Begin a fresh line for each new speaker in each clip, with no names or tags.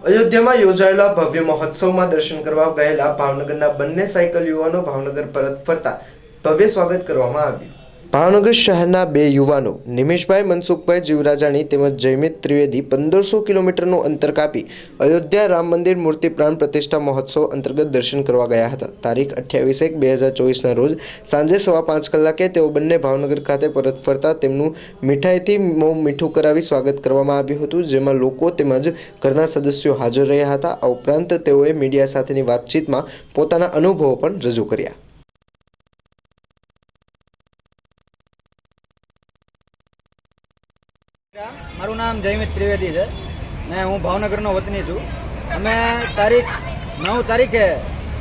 અયોધ્યામાં યોજાયેલા ભવ્ય મહોત્સવમાં દર્શન કરવા ગયેલા ભાવનગરના બંને સાયકલ યુવાનો ભાવનગર પરત ફરતા ભવ્ય સ્વાગત કરવામાં આવ્યું. ભાવનગર શહેરના બે યુવાનો, નિમેશભાઈ મનસુખભાઈ જીવરાજાણી તેમજ જયમિત ત્રિવેદી પંદરસો કિલોમીટરનું અંતર કાપી અયોધ્યા રામ મંદિર મૂર્તિ પ્રાણ પ્રતિષ્ઠા મહોત્સવ અંતર્ગત દર્શન કરવા ગયા હતા. તારીખ અઠ્યાવીસ એક બે હજાર ચોવીસના રોજ સાંજે સવા પાંચ કલાકે તેઓ બંને ભાવનગર ખાતે પરત ફરતા તેમનું મીઠાઈથી મોં મીઠું કરાવી સ્વાગત કરવામાં આવ્યું હતું, જેમાં લોકો તેમજ ઘરના સદસ્યો હાજર રહ્યા હતા. આ ઉપરાંત તેઓએ મીડિયા સાથેની વાતચીતમાં પોતાના અનુભવો પણ રજૂ કર્યા.
મારું નામ જયમિત ત્રિવેદી છે. ને હું ભાવનગરનો વતની છું. અમે તારીખ નવ તારીખે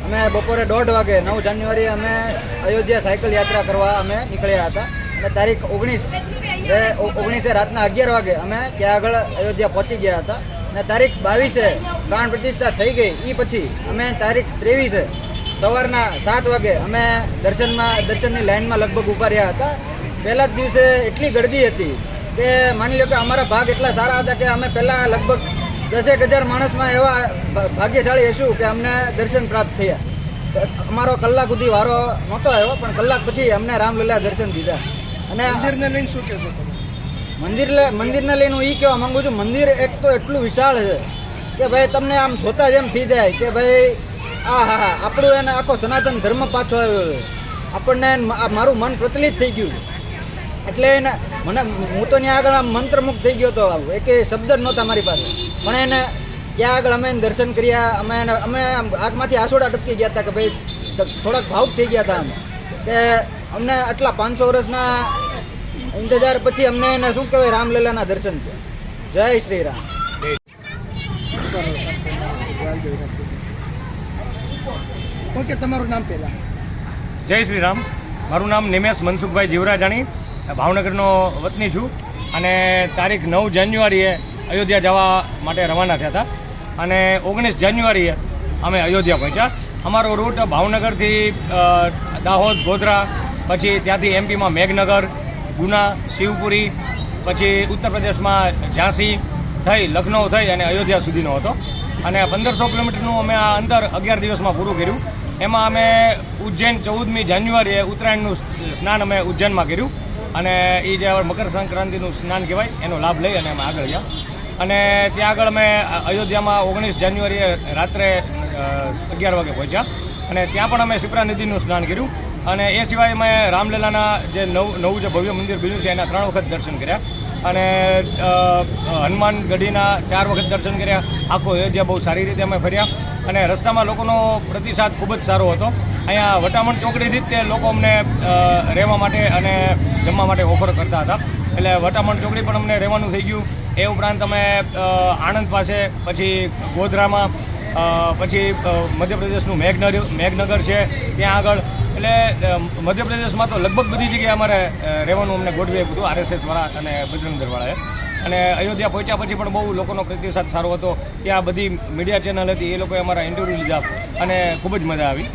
અમે બપોરે દોઢ વાગે, નવ જાન્યુઆરી અમે અયોધ્યા સાયકલ યાત્રા કરવા અમે નીકળ્યા હતા. અને તારીખ ઓગણીસ ઓગણીસે રાતના અગિયાર વાગે અમે ત્યાં આગળ અયોધ્યા પહોંચી ગયા હતા. અને તારીખ બાવીસે પ્રાણ પ્રતિષ્ઠા થઈ ગઈ. એ પછી અમે તારીખ ત્રેવીસે સવારના સાત વાગે અમે દર્શનમાં, દર્શનની લાઇનમાં લગભગ ઊભા રહ્યા હતા. પહેલા જ દિવસે એટલી ગળદી હતી કે માની લો કે અમારા ભાગ એટલા સારા હતા કે અમે પહેલાં લગભગ દસેક હજાર માણસમાં એવા ભાગ્યશાળી હશું કે અમને દર્શન પ્રાપ્ત થયા. અમારો કલાક સુધી વારો નહોતો આવ્યો પણ કલાક પછી અમને રામલીલા દર્શન દીધા. અને
મંદિરને લઈને શું કહેશો તમે?
મંદિર મંદિરને લઈને હું એ કહેવા માંગુ છું મંદિર એક તો એટલું વિશાળ છે કે ભાઈ તમને આમ જોતા જ એમ થઈ જાય કે ભાઈ આ હા હા આપણું એને આખો સનાતન ધર્મ પાછો આવ્યો છે. આપણને મારું મન પ્રચલિત થઈ ગયું એટલે એને મને હું તો ત્યાં આગળ આમ મંત્રમુગ્ધ થઈ ગયો હતો એક શબ્દ જ નહોતા મારી પાસે. પણ એને ત્યાં આગળ અમે એને દર્શન કર્યા. અમે એને અમે આમ આગમાંથી આસોડા ટપકી ગયા હતા કે ભાઈ થોડાક ભાવુક થઈ ગયા હતા અમે કે અમને આટલા પાંચસો વર્ષના ઇંતજાર પછી અમને એને શું કહેવાય રામલીલાના દર્શન થયા. જય શ્રી રામ
ઓકે તમારું નામ પહેલા.
જય શ્રી રામ મારું નામ નિમેશ મનસુખભાઈ જીવરાજાણી. ભાવનગરનો વતની છું અને તારીખ નવ જાન્યુઆરીએ અયોધ્યા જવા માટે રવાના થયા હતા. અને ઓગણીસ જાન્યુઆરીએ અમે અયોધ્યા પહોંચ્યા. અમારો રૂટ ભાવનગરથી દાહોદ, ગોધરા, પછી ત્યાંથી એમપીમાં મેઘનગર, ગુના, શિવપુરી, પછી ઉત્તર પ્રદેશમાં ઝાંસી થઈ, લખનૌ થઈ અને અયોધ્યા સુધીનો હતો. અને પંદરસો કિલોમીટરનું અમે આ અંદર અગિયાર દિવસમાં પૂરું કર્યું. એમાં અમે ઉજ્જૈન ચૌદમી જાન્યુઆરીએ ઉત્તરાયણનું સ્નાન અમે ઉજ્જૈનમાં કર્યું. અને એ જે મકર સંક્રાંતિનું સ્નાન કહેવાય, એનો લાભ લઈ અને અમે આગળ ગયા. અને ત્યાં આગળ અમે અયોધ્યામાં ઓગણીસ જાન્યુઆરીએ રાત્રે અગિયાર વાગે પહોંચ્યા. અને ત્યાં પણ અમે શિપ્રા નદીનું સ્નાન કર્યું. અને એ સિવાય મેં રામલીલાના જે નવ નવું જે ભવ્ય મંદિર બન્યું છે, એના ત્રણ વખત દર્શન કર્યા. અને હનુમાન ગઢીના ચાર વખત દર્શન કર્યા. આખો અયોધ્યા બહુ સારી રીતે અમે ફર્યા. અને રસ્તામાં લોકોનો પ્રતિસાદ ખૂબ જ સારો હતો. અહીંયા વટામણ ચોકડીથી જ તે લોકો અમને રહેવા માટે અને જમવા માટે ઓફર કરતા હતા. એટલે વટામણ ચોકડી પણ અમને રહેવાનું થઈ ગયું. એ ઉપરાંત અમે આણંદ પાસે, પછી ગોધરામાં પછી મધ્યપ્રદેશનું મેઘનગર મેઘનગર છે, ત્યાં આગળ. એટલે મધ્યપ્રદેશમાં તો લગભગ બધી જગ્યાએ અમારે રહેવાનું અમને ગોઠવી આપ્યું આરએસએસ આરએસએસવાળા અને બજરંગ અને અયોધ્યા પહોંચ્યા પછી પણ બહુ લોકોનો પ્રતિસાદ સારો હતો. ત્યાં બધી મીડિયા ચેનલ હતી, એ લોકોએ અમારા ઇન્ટરવ્યૂ લીધા અને ખૂબ જ મજા આવી.